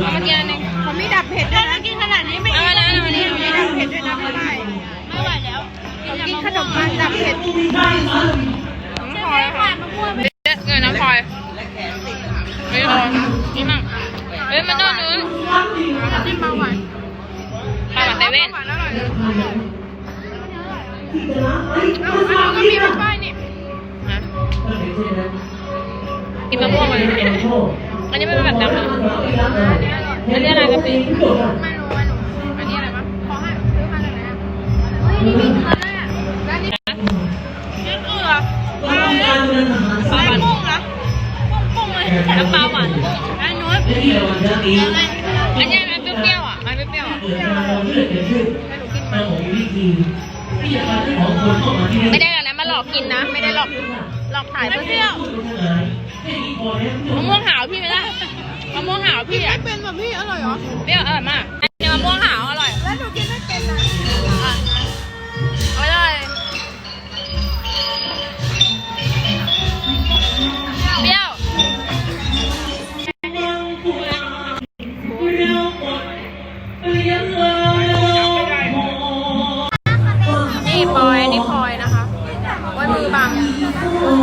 เอามากินอันหนึงเขามีดับเผ็ดด้วยนะกินขนาดนี้ไม่เอามานะเอามานี่มีดับเผ็ดด้วยนะไม่ได้ไม่ไหวแล้วเขากินขนมปังดับเผ็ดน้ำพลอยค่ะเยอะเกินน้ำพลอยไม่พอนี่มั่งเฮ้ยมันโดนนู้นจิ้มมาหวานข้าหวานเซเว่นหวานอร่อยเลยเอาเอาก็มีเป็นป้ายนี่ฮะกินมะม่วงเลย อันนี้ไม่เป็นแบบดำนะอันนี้อะไรกะปิไม่รู้ไม่รู้อันนี้อะไรวะขอให้ซื้อมาจากไหนอะเฮ้ยนี่มีเกลือด้วยอะแล้วนี่นี่เกลือปลาแป้งกุ้งเหรอกุ้งเลยน้ำปลาหวานกุ้งไอ้นุ้ยอันนี้มันเปรี้ยวๆอะมันเปรี้ยวๆอะไม่ได้กันนะมาหลอกกินนะ ไม่ได้หลอกหลอกถ่ายเพื่อเที่ยวมะม่วงหาวพี่ไหมล่ะ มะม่วงหาวพี่อะเป็นแบบพี่อร่อยเหรอ เปรี้ยวอร่อยมากอันนี้มะม่วงหาวอร่อยแล้วหนูกินไม่เป็นนะอร่อยเปรี้ยวนี่ปอยอันนี่พลอยนะคะไว้มือบังไ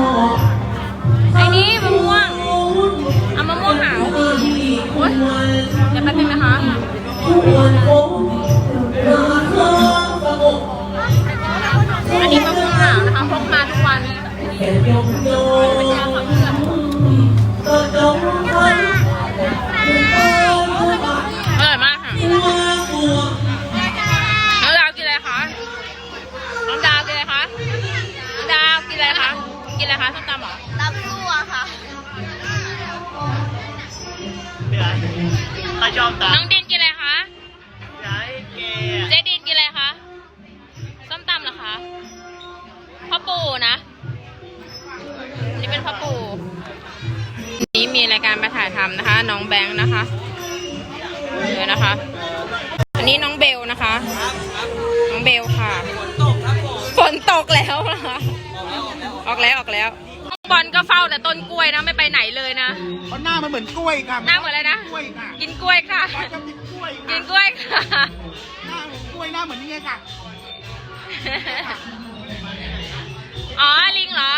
กินอะไรคะส้มตำเหรอตำซั่วค่ะถ้าชอบตาน้องดินกินอะไรคะย้ายแกเจดินกินอะไรคะส้มตำเหรอคะพ่อปู่นะ นี่เป็นพ่อปู่นี้มีรายการมาถ่ายทำนะคะ น้องแบงค์นะคะเดี๋ยวนะคะ อันนี้น้องเบลนะคะ น้องเบลค่ะ ฝนตกแล้วนะคะ ออกแล้วออก แล้วน้องบอลก็เฝ้าแต่ต้นกล้วยนะไม่ไปไหนเลยนะ เพราะหน้ามันเหมือนกล้วยค่ะหน้าเหมือนอะไรนะ กล้วยค่ะกินกล้วยค่ะ บอลก็กินกล้วยกิค่ะนกล้วยค่ะ หน้าเหมือนกล้วยหน้าเหมือนนี่ไงค่ะ อ๋อลิงเหรอ